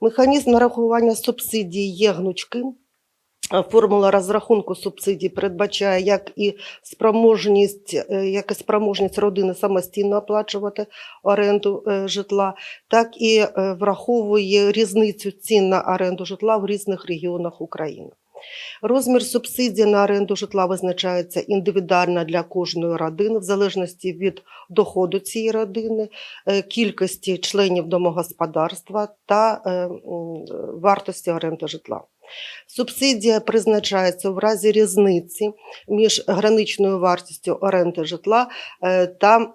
Механізм нарахування субсидій є гнучким. Формула розрахунку субсидій передбачає як і спроможність, е, як і спроможність родини самостійно оплачувати оренду е, житла, так і е, враховує різницю цін на оренду житла в різних регіонах України. Розмір субсидій на оренду житла визначається індивідуально для кожної родини в залежності від доходу цієї родини, е, кількості членів домогосподарства та е, вартості оренди житла. Субсидія призначається в разі різниці між граничною вартістю оренди житла е, та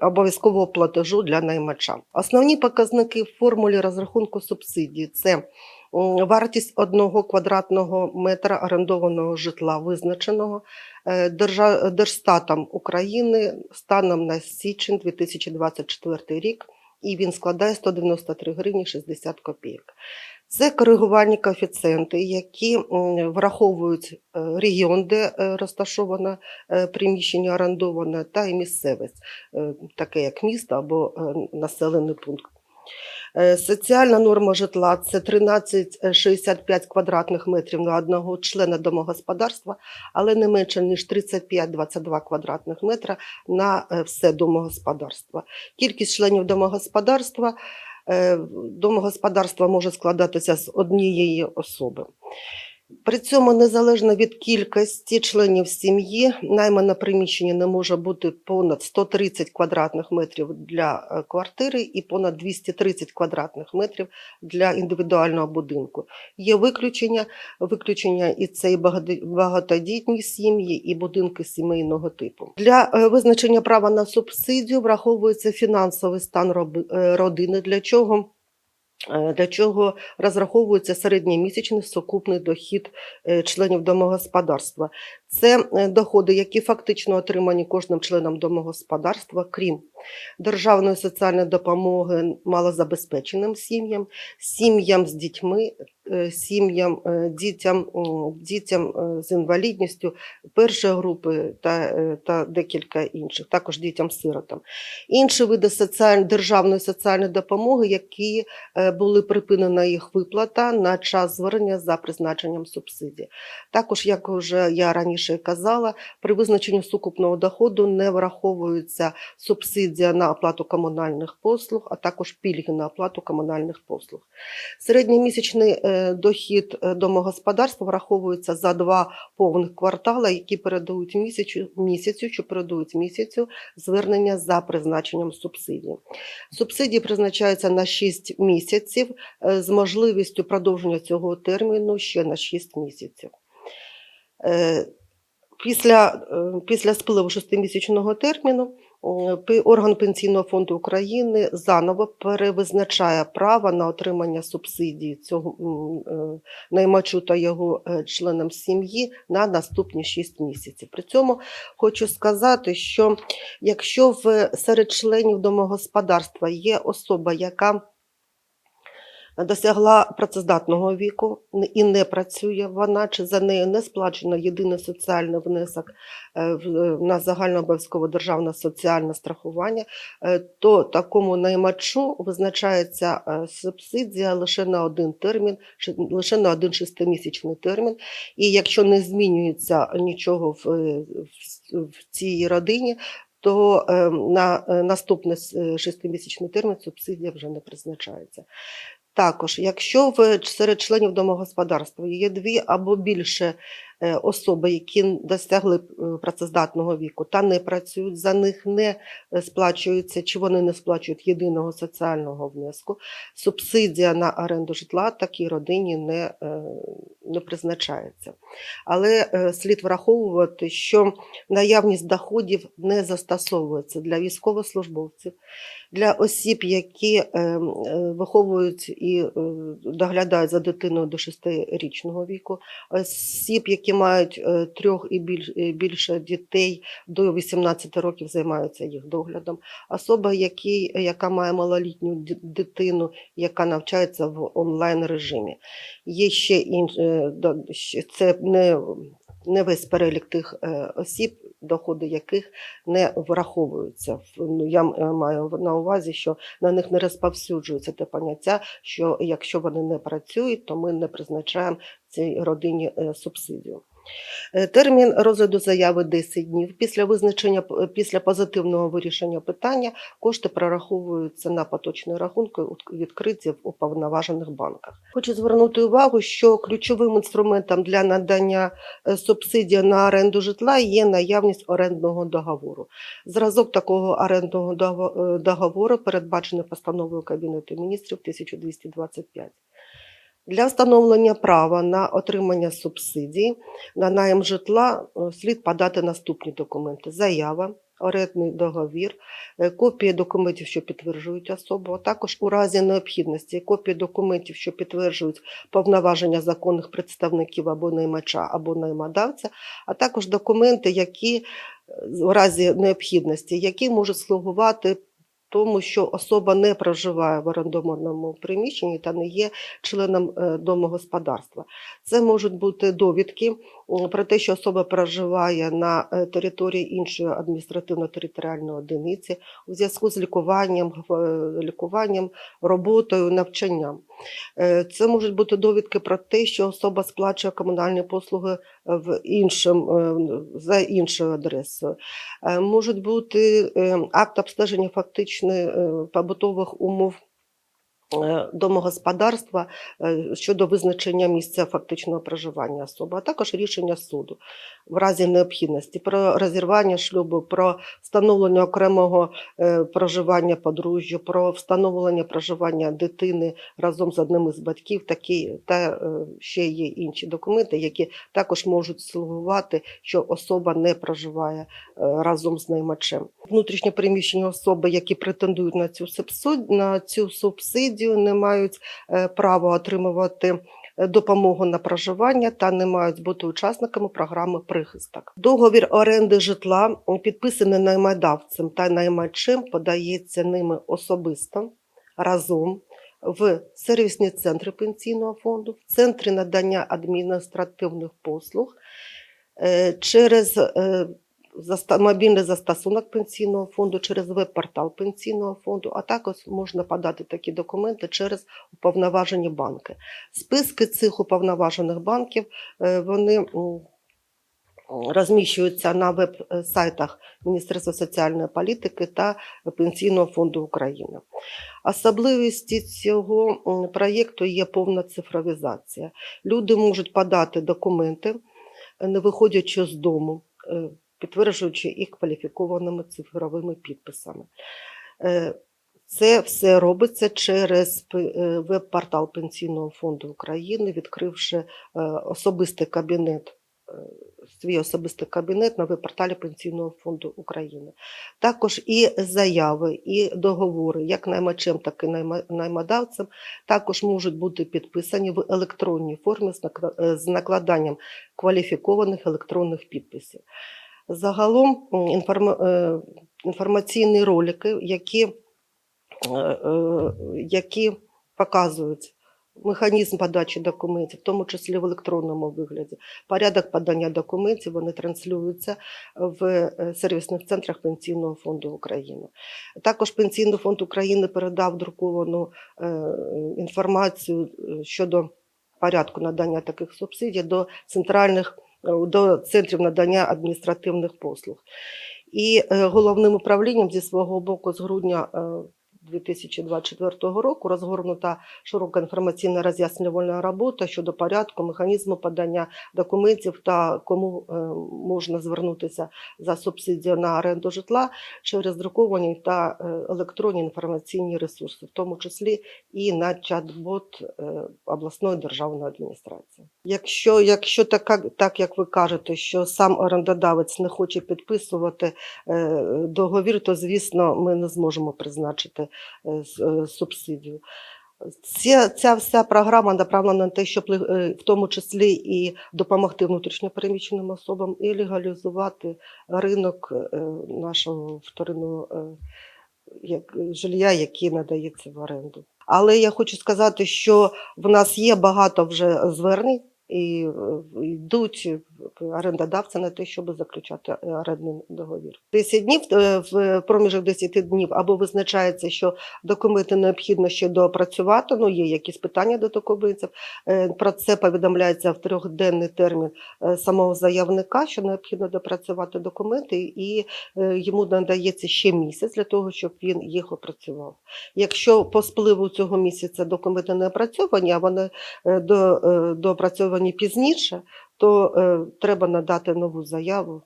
обов'язкового платежу для наймача. Основні показники в формулі розрахунку субсидії це вартість одного квадратного метра орендованого житла, визначеного е, Держстатом України станом на січень 2024 рік, і він складає 193 гривні 60 копійок. Це коригувальні коефіцієнти, які враховують е, регіон, де е, розташоване приміщення орендоване, та і місцевість, таке як місто або населений пункт. Е, Соціальна норма житла це 13,65 квадратних метрів на одного члена домогосподарства, але не менше ніж 35-22 квадратних метра на е, все домогосподарство. Кількість членів домогосподарства Домогосподарство домогосподарства може складатися з однієї особи. При цьому, незалежно від кількості членів сім'ї, наймане приміщення не може бути понад 130 квадратних метрів для е, квартири і понад 230 квадратних метрів для індивідуального будинку. Є виключення, виключення і це і багатодітні сім'ї, і будинки сімейного типу. Для е, визначення права на субсидію враховується фінансовий стан е, родини, для чого для чого розраховується середньомісячний сукупний дохід е, членів домогосподарства. Це е, доходи, які фактично отримані кожним членом домогосподарства, крім державної соціальної допомоги малозабезпеченим сім'ям, сім'ям з дітьми, е, сім'ям, е, дітям, дітям е, з інвалідністю першої групи та, та декілька інших, також дітям-сиротам. Інші види соціаль... державної соціальної допомоги, які були припинена їх виплата на час звернення за призначенням субсидії. Також, як вже я раніше казала, при визначенні сукупного доходу не враховується субсидія на оплату комунальних послуг, а також пільги на оплату комунальних послуг. Середньомісячний е, дохід е, домогосподарства враховується за два повних квартали, які передають місяцю, місяцю, що передають місяцю звернення за призначенням субсидії. Субсидії призначаються на 6 місяців е, з можливістю продовження цього терміну ще на 6 місяців. Після, після спливу шестимісячного терміну орган Пенсійного фонду України заново перевизначає право на отримання субсидії цього е, наймачу та його е, членам сім'ї на наступні 6 місяців. При цьому хочу сказати, що якщо в серед членів домогосподарства є особа, яка досягла працездатного віку і не працює вона, чи за нею не сплачено єдиний соціальний внесок е, в- на загальнообов'язкове державне соціальне страхування, е, то такому наймачу визначається е, субсидія лише на один термін, лише на один шестимісячний термін. І якщо не змінюється нічого в, е, в, цій родині, то е, на е, наступний е, шестимісячний термін субсидія вже не призначається. Також, якщо в серед членів домогосподарства є дві або більше особи, які досягли е, працездатного віку та не працюють, за них не е, сплачується чи вони не сплачують єдиного соціального внеску, субсидія на оренду житла такій родині не, е, не призначається. Але е, слід враховувати, що наявність доходів не застосовується для військовослужбовців, для осіб, які е, е, виховують і е, доглядають за дитиною до 6-річного віку, осіб, які мають е, трьох і більше дітей до 18 років займаються їх доглядом, особа, які, яка має малолітню дитину, яка навчається в онлайн режимі. Є ще інше, це не не весь перелік тих е, осіб, доходи яких не враховуються. Ну, я е, маю на увазі, що на них не розповсюджується те поняття, що якщо вони не працюють, то ми не призначаємо цій родині е, субсидію. Е, Термін розгляду заяви 10 днів. Після визначення після позитивного вирішення питання кошти прораховуються на поточні рахунки, відкриті в уповноважених банках. Хочу звернути увагу, що ключовим інструментом для надання е, субсидії на оренду житла є наявність орендного договору. Зразок такого орендного е, договору передбачений постановою Кабінету міністрів 1225. Для встановлення права на отримання субсидії на найм житла е, слід подати наступні документи: заява, орендний договір, е, копії документів, що підтверджують особу, а також у разі необхідності копії документів, що підтверджують повноваження законних представників або наймача, або наймодавця, а також документи, які е, у разі необхідності, які можуть слугувати. Тому що особа не проживає в орендованому приміщенні та не є членом е, домогосподарства. Це можуть бути довідки про те, що особа проживає на е, території іншої адміністративно-територіальної одиниці у зв'язку з лікуванням, гв- лікуванням, роботою, навчанням. Е, Це можуть бути довідки про те, що особа сплачує комунальні послуги в іншим, е, за іншою адресою. Е, Можуть бути е, акт обстеження фактичної е, побутових умов е, домогосподарства е, щодо визначення місця фактичного проживання особи, а також рішення суду в разі необхідності про розірвання шлюбу, про встановлення окремого е, проживання подружжя, про встановлення проживання дитини разом з одним із батьків, такі та е, ще є інші документи, які також можуть слугувати, що особа не проживає е, разом з наймачем. Внутрішньо переміщені особи, які претендують на цю субсидію, на цю субсидію, не мають е, права отримувати е, допомогу на проживання та не мають бути учасниками програми прихисток. Договір оренди житла підписаний наймодавцем та наймачем, подається ними особисто разом в сервісні центри пенсійного фонду, в центрі надання адміністративних послуг е, через мобільний застосунок пенсійного фонду, через веб-портал пенсійного фонду, а також можна подати такі документи через уповноважені банки. Списки цих уповноважених банків е, вони розміщуються на веб-сайтах Міністерства соціальної політики та Пенсійного фонду України. Особливістю цього проєкту є повна цифровізація. Люди можуть подати документи, не виходячи з дому, е, підтверджуючи їх кваліфікованими цифровими підписами. Е, Це все робиться через е, веб-портал Пенсійного фонду України, відкривши е, особистий кабінет, свій особистий кабінет на веб-порталі Пенсійного фонду України. Також і заяви, і договори, як наймачем, так і наймодавцем, також можуть бути підписані в електронній формі з накладанням кваліфікованих електронних підписів. Загалом е, інформаційні ролики, які, е, е, які показують механізм подачі документів, в тому числі в електронному вигляді, порядок подання документів, вони транслюються в сервісних центрах Пенсійного фонду України. Також Пенсійний фонд України передав друковану інформацію щодо порядку надання таких субсидій до центральних до центрів надання адміністративних послуг. І е, головним управлінням зі свого боку з грудня е, 2024 року розгорнута широка інформаційна роз'яснювальна робота щодо порядку, механізму подання документів та кому е, можна звернутися за субсидію на оренду житла через друковані та е, електронні інформаційні ресурси, в тому числі і на чат-бот е, обласної державної адміністрації. Якщо, якщо така, так як ви кажете, що сам орендодавець не хоче підписувати е, договір, то звісно ми не зможемо призначити е, е, субсидію. Ця, ця вся програма направлена на те, щоб в тому числі і допомогти внутрішньопереміщеним особам і легалізувати ринок нашого вторинного як, жилья, яке надається в оренду. Але я хочу сказати, що в нас є багато вже звернень і йдуть орендодавця на те, щоб заключати е, орендний договір. 10 днів е, в проміжок 10 днів або визначається, що документи необхідно ще доопрацювати. Ну є якісь питання до документів. Е, Про це повідомляється в трьохденний термін е, самого заявника, що необхідно допрацювати документи, і е, йому надається ще місяць для того, щоб він їх опрацював. Якщо по спливу цього місяця документи не опрацьовані, а вони е, до, е, пізніше, то е, треба надати нову заяву,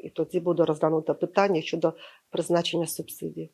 і тоді буде розглянуто питання щодо призначення субсидій.